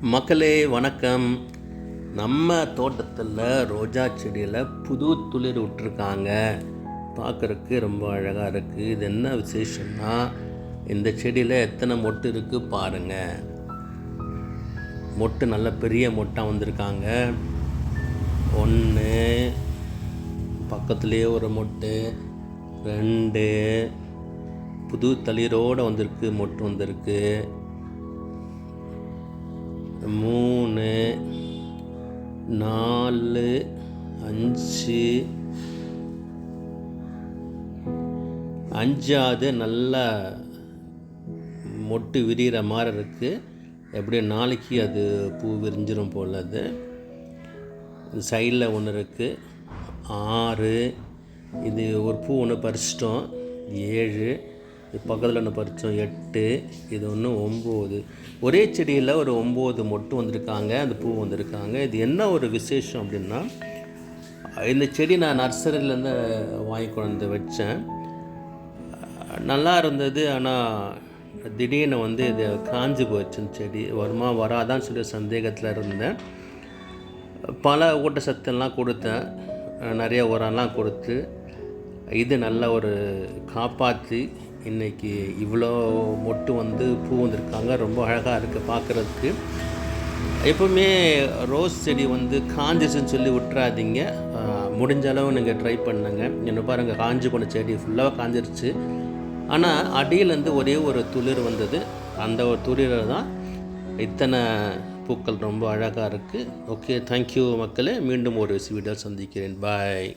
மக்களே வணக்கம். நம்ம தோட்டத்தில் ரோஜா செடியில் புது துளிர் விட்டுருக்காங்க. பார்க்குறக்கு ரொம்ப அழகாக இருக்குது இது என்ன விசேஷம்னா இந்த செடியில் எத்தனை மொட்டு இருக்குது பாருங்கள் மொட்டு நல்ல பெரிய மொட்டாக வந்திருக்காங்க. ஒன்று பக்கத்துலேயே ஒரு மொட்டு. ரெண்டு புது தளிரோடு வந்திருக்கு மொட்டு வந்திருக்கு. மூணு நாலு அஞ்சு. அஞ்சாவது நல்லா மொட்டு விரிகிற மாதிரி இருக்குது எப்படியும் நாளைக்கு அது பூ விரிஞ்சிடும் போல் அது. சைடில் ஒன்று இருக்குது ஆறு. இது ஒரு பூ ஒன்று பறிச்சிட்டோம். ஏழு. இது பக்கத்தில் ஒன்று பறித்தோம் எட்டு இது ஒன்று ஒம்பது. ஒரே செடியில் ஒரு ஒம்பது மொட்டு வந்திருக்காங்க அந்த பூ வந்திருக்காங்க. இது என்ன ஒரு விசேஷம் அப்படின்னா இந்த செடி நான் நர்சரியிலேருந்து வாங்கி கொண்டு வந்து வச்சேன். நல்லா இருந்தது ஆனால் திடீர்னு வந்து இது காஞ்சி போச்சு செடி. வருமா வராதான்னு சொல்லி சந்தேகத்தில் இருந்தேன். பல ஊட்டச்சத்தெல்லாம் கொடுத்தேன். நிறைய உரம்லாம் கொடுத்து இது நல்ல ஒரு காப்பாற்றி இன்றைக்கி இவ்வளோ மொட்டு வந்து பூ வந்திருக்காங்க. ரொம்ப அழகாக இருக்குது பார்க்குறதுக்கு எப்பவுமே ரோஸ் செடி வந்து காஞ்சிச்சுன்னு சொல்லி விட்டுறாதீங்க. முடிஞ்ச அளவு நீங்கள் ட்ரை பண்ணுங்க. என்ன பாருங்கள் காஞ்சி போன செடி ஃபுல்லாக காஞ்சிருச்சு. ஆனால் அடியிலேருந்து ஒரே ஒரு துளிர் வந்தது. அந்த ஒரு துளிரில் தான் இத்தனை பூக்கள் ரொம்ப அழகாக இருக்குது ஓகே தேங்க்யூ மக்களே. மீண்டும் ஒரு வீடியோ சந்திக்கிறேன். பாய்